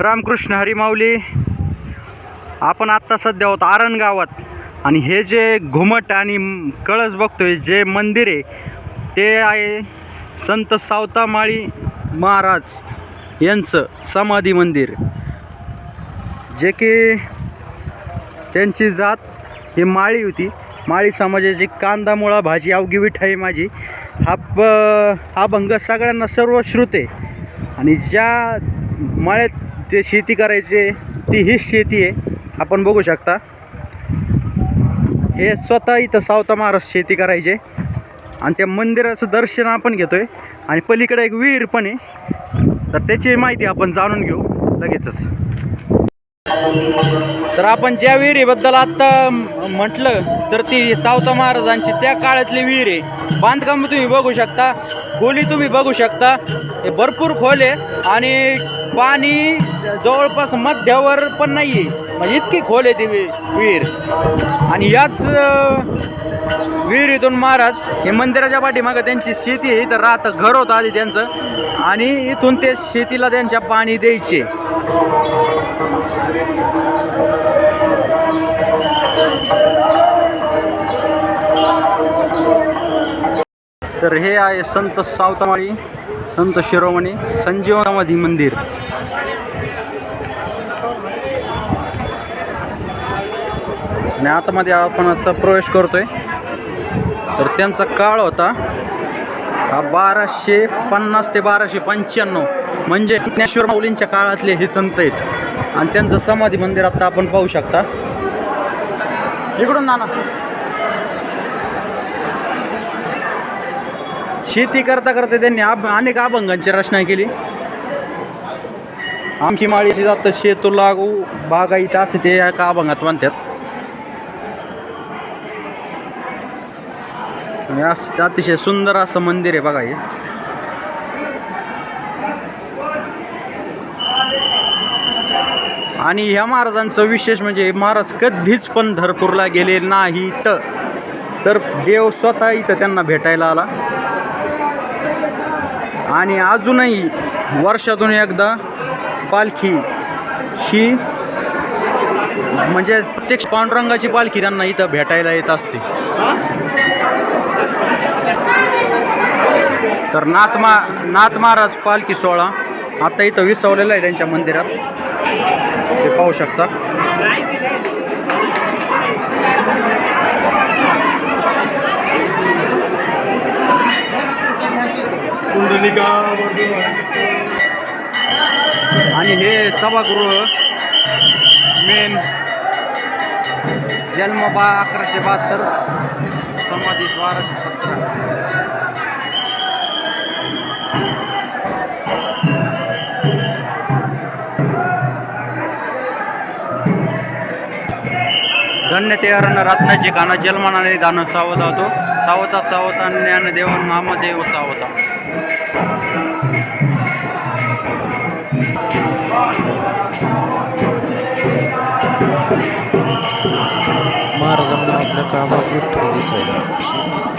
रामकृष्ण हरिमाऊली. आपण आत्ता सध्या आहोत आरण गावात. आणि हे जे घुमट आणि कळस बघतोय जे मंदिर आहे ते आहे संत सावतामाळी महाराज यांचं समाधी मंदिर. जे की त्यांची जात ही माळी होती. माळी समाजाची कांदा मुळा भाजी अवघी विठाई माझी. हा प हा भंग सगळ्यांना सर्व श्रुते आणि ज्या माळ्यात ते शेती करायचे ती हीच शेती आहे. आपण बघू शकता. हे स्वतः इथं सावता महाराज शेती करायचे. आणि त्या मंदिराचं दर्शन आपण घेतो आहे आणि पलीकडे एक विहीर पण आहे. तर त्याची माहिती आपण जाणून घेऊ लगेचच. तर आपण ज्या विहिरीबद्दल आत्ता म्हटलं तर ती सावता महाराजांची त्या काळातली विहीर आहे. बांधकाम तुम्ही बघू शकता. खोली तुम्ही बघू शकता. हे भरपूर खोल आहे. आणि पाणी जवळपास मध्यावर पण नाही आहे म्हणजे इतकी खोल आहे ती विहीर. आणि याच विहिरीतून महाराज हे मंदिराच्या पाठीमागं त्यांची शेती आहे. इथं राहतं घर होतं आधी त्यांचं. आणि इथून ते शेतीला त्यांच्या पाणी द्यायचे. तर हे आहे संत सावतामाळी संत शिरोमणी संजीवन समाधी मंदिर. आणि आतमध्ये आपण आता प्रवेश करतोय. तर त्यांचा काळ होता हा बाराशे पन्नास ते बाराशे पंच्याण्णव. म्हणजे ज्ञानेश्वर माऊलींच्या काळातले हे संत आहेत. आणि त्यांचं समाधी मंदिर आता आपण पाहू शकता. इकडून नाना. शेती करता करता त्यांनी आब अनेक अभंगांची रचना केली. आमची माळीची जात शेतू लागू बागायत असे ते एका अभंगात म्हणतात. आणि असं अतिशय सुंदर असं मंदिर आहे बघा हे. आणि ह्या महाराजांचं विशेष म्हणजे महाराज कधीच पंढरपूरला गेले नाहीत. तर देव स्वतः इथं त्यांना भेटायला आला. आणि अजूनही वर्षातून एकदा पालखी ही म्हणजे प्रत्यक्ष पांडुरंगाची पालखी त्यांना इथं भेटायला येत असते. तर नाथमा नाथ महाराज पालखी सोहळा आता इथं विसवलेला आहे त्यांच्या मंदिरात. ते पाहू शकता. कुंडलिका आणि हे सभागृह मेन जन्म बा अकराशे बहात्तर समाधी बाराशे सतरा. धन्य ते अरण रत्नाचे गाणं जलमानाने गाणं सावध होतो. सावता सावता ज्ञानदेव नामदेव सावता. महाराजांना आपल्या कामात विठ्ठल दिसायला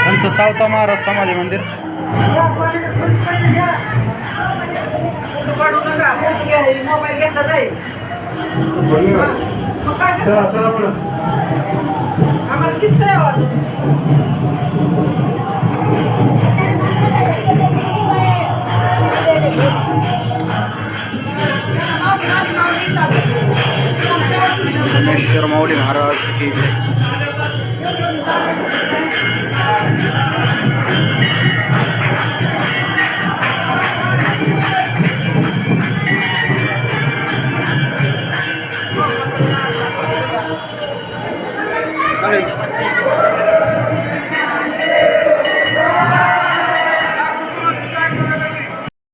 संत सावता महाराज समाधी मंदिर. तर माऊली महाराज की जय.